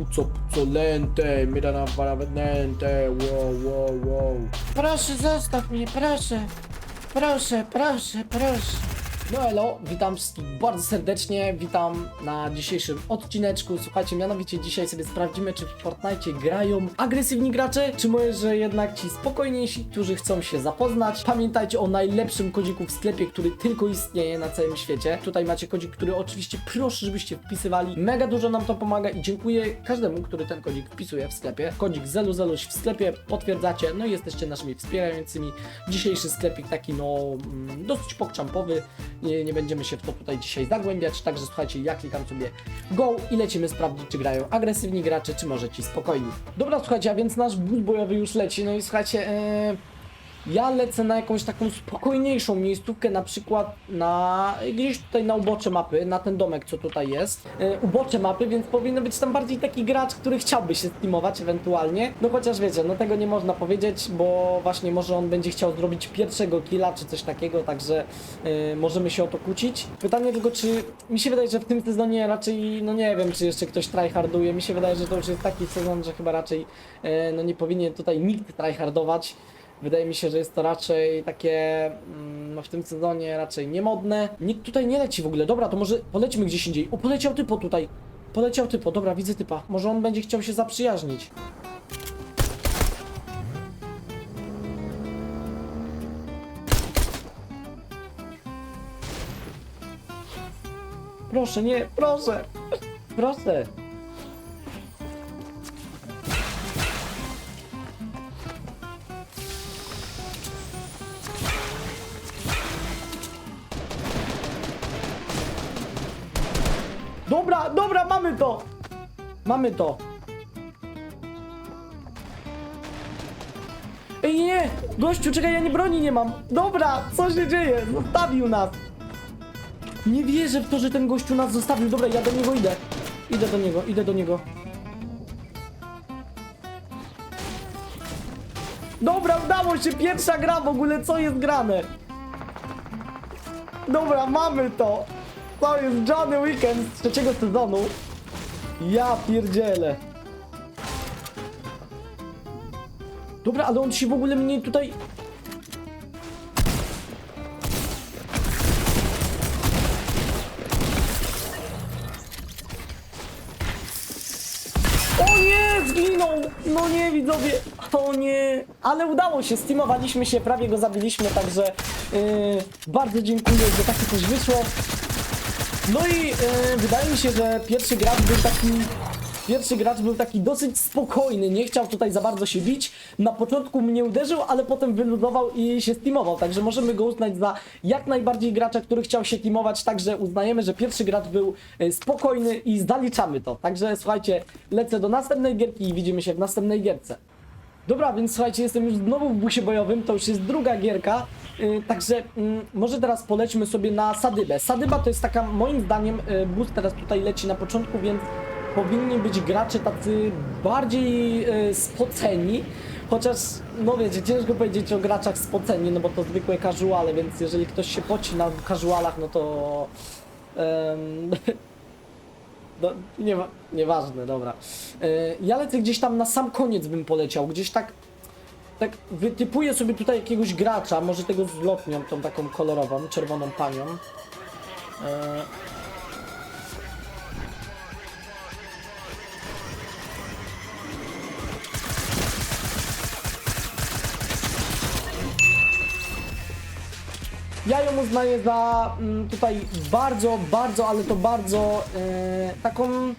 Puco, puco, lente, mira na paravente, wow, wow, wow. Proszę, zostaw mnie, proszę. Proszę, proszę, proszę. No elo, witam wszystkich bardzo serdecznie, witam na dzisiejszym odcineczku. Słuchajcie, mianowicie dzisiaj sobie sprawdzimy, czy w Fortnite grają agresywni gracze, czy może że jednak ci spokojniejsi, którzy chcą się zapoznać. Pamiętajcie o najlepszym kodziku w sklepie, który tylko istnieje na całym świecie. Tutaj macie kodzik, który oczywiście proszę, żebyście wpisywali. Mega dużo nam to pomaga i dziękuję każdemu, który ten kodzik wpisuje w sklepie. Kodzik Zeluzeluś w sklepie, potwierdzacie, no i jesteście naszymi wspierającymi. Dzisiejszy sklepik taki no mm, dosyć pokczampowy, nie, nie będziemy się w to tutaj dzisiaj zagłębiać, także słuchajcie, ja klikam sobie go i lecimy sprawdzić, czy grają agresywni gracze, czy może ci spokojni. Dobra, słuchajcie, a więc nasz bus bojowy już leci, no i słuchajcie, e, ja lecę na jakąś taką spokojniejszą miejscówkę, na przykład na gdzieś tutaj na ubocze mapy, na ten domek, co tutaj jest. E, ubocze mapy, więc powinno być tam bardziej taki gracz, który chciałby się steamować ewentualnie. No chociaż wiecie, no tego nie można powiedzieć, bo właśnie może on będzie chciał zrobić pierwszego killa, czy coś takiego, także e, możemy się o to kłócić. Pytanie tylko, czy mi się wydaje, że w tym sezonie raczej, no nie wiem, czy jeszcze ktoś tryharduje. Mi się wydaje, że to już jest taki sezon, że chyba raczej e, no nie powinien tutaj nikt tryhardować. Wydaje mi się, że jest to raczej takie mm, no w tym sezonie raczej niemodne. Nikt tutaj nie leci w ogóle. Dobra, to może polećmy gdzieś indziej. O, poleciał typo tutaj. Poleciał typo, dobra, widzę typa. Może on będzie chciał się zaprzyjaźnić. Proszę, nie, proszę. Proszę. Dobra, dobra, mamy to! Mamy to. Ej, nie, nie! Gościu, czekaj, ja nie broni nie mam. Dobra, co się dzieje? Zostawił nas. Nie wierzę w to, że ten gościu nas zostawił. Dobra, ja do niego idę. Idę do niego, idę do niego. Dobra, udało się, pierwsza gra w ogóle, co jest grane? Dobra, mamy to. To jest Johnny Weekend z trzeciego sezonu. Ja pierdzielę. Dobra, ale on się w ogóle mnie tutaj... O nie, zginął! No nie, widzowie, o nie. Ale udało się, steamowaliśmy się, prawie go zabiliśmy, także yy, bardzo dziękuję, że takie coś wyszło. No i e, wydaje mi się, że pierwszy gracz był taki. Pierwszy gracz był taki dosyć spokojny, nie chciał tutaj za bardzo się bić. Na początku mnie uderzył, ale potem wyluzował i się steamował. Także możemy go uznać za jak najbardziej gracza, który chciał się teamować. Także uznajemy, że pierwszy gracz był e, spokojny i zaliczamy to. Także słuchajcie, lecę do następnej gierki i widzimy się w następnej gierce. Dobra, więc słuchajcie, jestem już znowu w busie bojowym, to już jest druga gierka, yy, także mm, może teraz polećmy sobie na Sadybę. Sadyba to jest taka, moim zdaniem, yy, bus teraz tutaj leci na początku, więc powinni być gracze tacy bardziej yy, spoceni, chociaż, no wiecie, ciężko powiedzieć o graczach spoceni, no bo to zwykłe casuale, więc jeżeli ktoś się poci na casualach, no to... em, No, nie, nieważne, dobra. Ja lecę gdzieś tam na sam koniec bym poleciał, gdzieś tak tak wytypuję sobie tutaj jakiegoś gracza, może tego z lotnią, tą taką kolorową, czerwoną panią. Yy, Ja ją uznaję za mm, tutaj bardzo, bardzo, ale to bardzo e, taką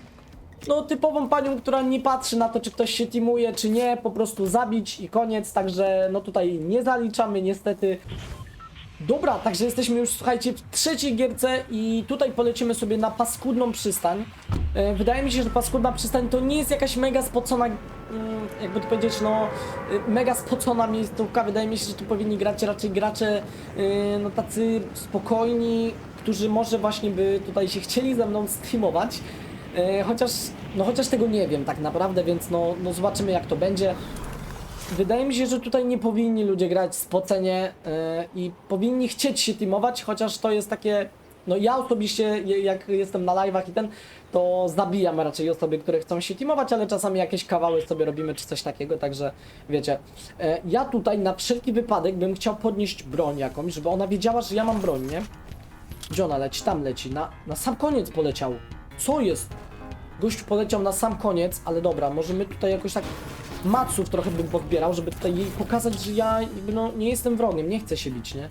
no typową panią, która nie patrzy na to, czy ktoś się teamuje, czy nie, po prostu zabić i koniec, także no tutaj nie zaliczamy niestety. Dobra, także jesteśmy już, słuchajcie, w trzeciej gierce i tutaj polecimy sobie na paskudną przystań. E, wydaje mi się, że paskudna przystań to nie jest jakaś mega spocona, mm, jakby to powiedzieć, no, e, mega spocona miejscówka. Wydaje mi się, że tu powinni grać raczej gracze, e, no tacy spokojni, którzy może właśnie by tutaj się chcieli ze mną streamować. E, chociaż, no chociaż tego nie wiem tak naprawdę, więc no, no zobaczymy jak to będzie. Wydaje mi się, że tutaj nie powinni ludzie grać spocenie yy, i powinni chcieć się teamować, chociaż to jest takie no ja osobiście, jak jestem na live'ach i ten, to zabijam raczej osoby, które chcą się teamować, ale czasami jakieś kawały sobie robimy czy coś takiego, także wiecie. E, ja tutaj na wszelki wypadek bym chciał podnieść broń jakąś, żeby ona wiedziała, że ja mam broń, nie? Gdzie ona leci? Tam leci, na, na sam koniec poleciał. Co jest? Gościu poleciał na sam koniec, ale dobra, może my tutaj jakoś tak maców trochę bym pozbierał, żeby tutaj jej pokazać, że ja no, nie jestem wrogiem, nie chcę się bić, nie?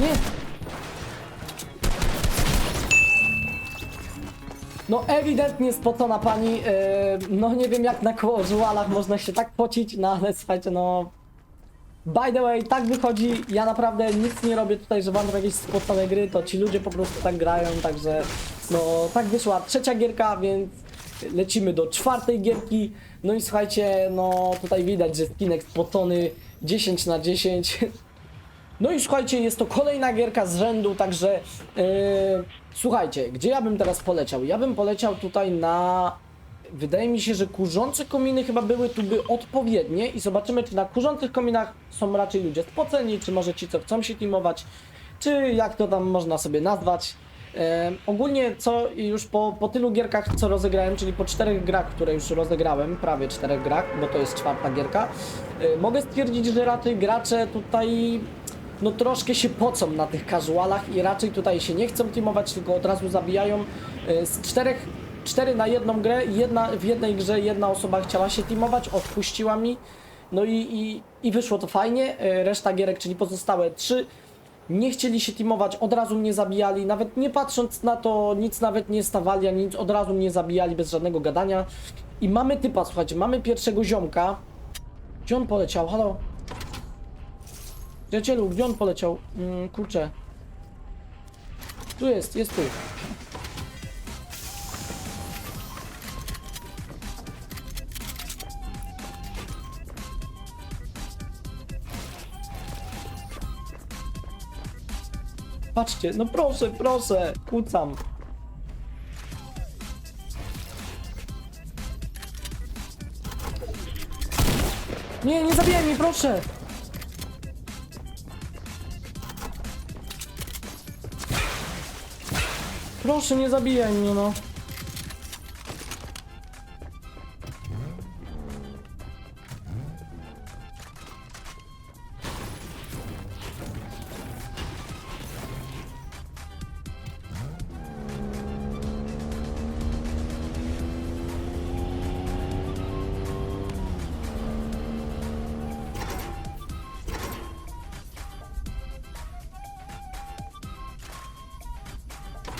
Nie! No ewidentnie spocona pani, yy, no nie wiem jak na kołżualach można się tak pocić, no ale słuchajcie, no... By the way, tak wychodzi, ja naprawdę nic nie robię tutaj, że wam robię jakieś spocone gry, to ci ludzie po prostu tak grają, także no tak wyszła trzecia gierka, więc lecimy do czwartej gierki, no i słuchajcie, no tutaj widać, że skinek spocony 10 na 10 no i słuchajcie, jest to kolejna gierka z rzędu, także yy, słuchajcie, gdzie ja bym teraz poleciał? Ja bym poleciał tutaj na... Wydaje mi się, że kurzące kominy chyba były tu by odpowiednie i zobaczymy, czy na kurzących kominach są raczej ludzie spoceni, czy może ci, co chcą się teamować, czy jak to tam można sobie nazwać. Ogólnie co już po, po tylu gierkach, co rozegrałem, czyli po czterech grach, które już rozegrałem, prawie czterech grach, bo to jest czwarta gierka, e, mogę stwierdzić, że raczej gracze tutaj no troszkę się pocą na tych casualach i raczej tutaj się nie chcą teamować, tylko od razu zabijają. E, Z czterech, cztery na jedną grę, jedna, w jednej grze jedna osoba chciała się teamować, odpuściła mi, no i, i, i wyszło to fajnie. E, Reszta gierek, czyli pozostałe trzy, nie chcieli się teamować, od razu mnie zabijali, nawet nie patrząc na to, nic nawet nie stawali, ani nic, od razu mnie zabijali bez żadnego gadania. I mamy typa, słuchajcie, mamy pierwszego ziomka. Gdzie on poleciał? Halo? Przyjacielu, gdzie on poleciał? Mm, kurczę. Tu jest, jest tu. Patrzcie, no proszę, proszę, kucam. Nie, nie zabijaj mnie, proszę! Proszę, nie zabijaj mnie, no.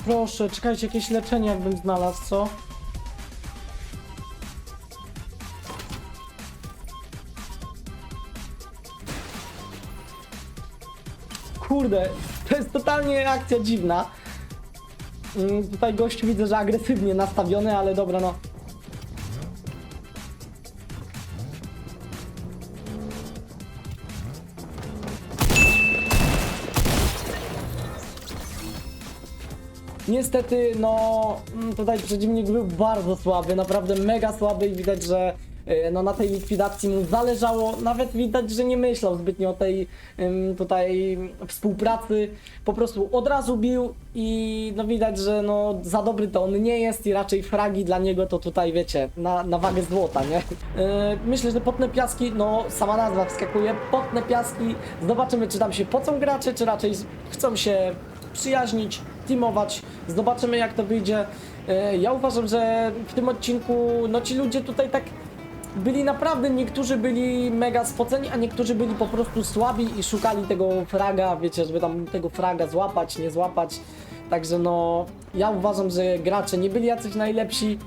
Proszę, czekajcie, jakieś leczenie jakbym znalazł, co? Kurde, to jest totalnie akcja dziwna. Mm, Tutaj gościu widzę, że agresywnie nastawiony, ale dobra, no. Niestety, no mm, tutaj przeciwnik był bardzo słaby, naprawdę mega słaby i widać, że y, no, na tej likwidacji mu zależało. Nawet widać, że nie myślał zbytnio o tej tutaj współpracy. Po prostu od razu bił i no widać, że no za dobry to on nie jest i raczej fragi dla niego to tutaj wiecie, na, na wagę złota, nie? Yy, myślę, że potne piaski, no sama nazwa wskakuje, potne piaski. Zobaczymy, czy tam się pocą gracze, czy raczej chcą się przyjaźnić, teamować. Zobaczymy jak to wyjdzie. E, Ja uważam, że w tym odcinku no ci ludzie tutaj tak byli naprawdę, niektórzy byli mega spoceni, a niektórzy byli po prostu słabi i szukali tego fraga, wiecie, żeby tam tego fraga złapać, nie złapać. Także no, ja uważam, że gracze nie byli jacyś najlepsi.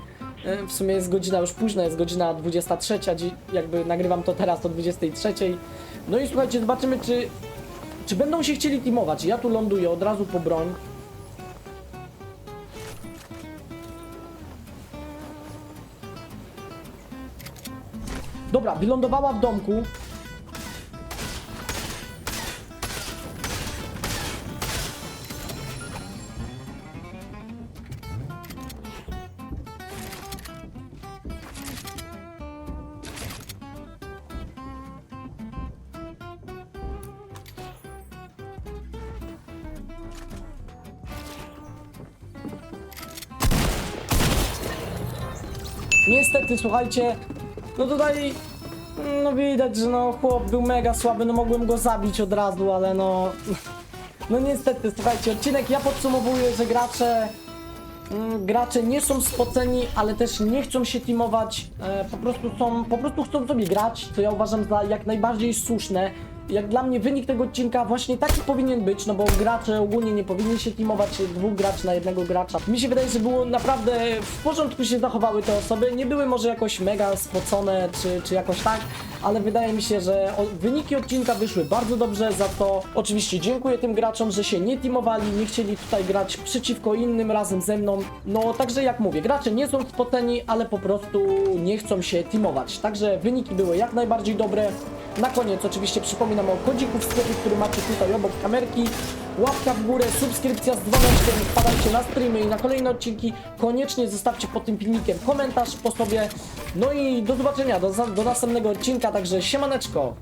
E, W sumie jest godzina już późna, jest godzina 23, dzi- jakby nagrywam to teraz o 23. No i słuchajcie, zobaczymy czy czy będą się chcieli teamować? Ja tu ląduję od razu po broń. Dobra, wylądowała w domku. Niestety, słuchajcie, no tutaj no widać, że no chłop był mega słaby, no mogłem go zabić od razu, ale no, no niestety, słuchajcie, odcinek ja podsumowuję, że gracze, mm, gracze nie są spoceni, ale też nie chcą się teamować, e, po prostu są, po prostu chcą sobie grać, co ja uważam za jak najbardziej słuszne. Jak dla mnie wynik tego odcinka właśnie taki powinien być, no bo gracze ogólnie nie powinni się teamować, dwóch graczy na jednego gracza. Mi się wydaje, że było naprawdę w porządku się zachowały te osoby, nie były może jakoś mega spocone, czy, czy jakoś tak, ale wydaje mi się, że wyniki odcinka wyszły bardzo dobrze, za to oczywiście dziękuję tym graczom, że się nie teamowali, nie chcieli tutaj grać przeciwko innym razem ze mną. No także jak mówię, gracze nie są spoceni, ale po prostu nie chcą się teamować. Także wyniki były jak najbardziej dobre. Na koniec oczywiście przypominam o kodziku w sklepie, który macie tutaj obok kamerki. Łapka w górę, subskrypcja z dzwoneczkiem, wpadajcie na streamy i na kolejne odcinki. Koniecznie zostawcie pod tym filmikiem komentarz po sobie. No i do zobaczenia, do, do następnego odcinka, także siemaneczko!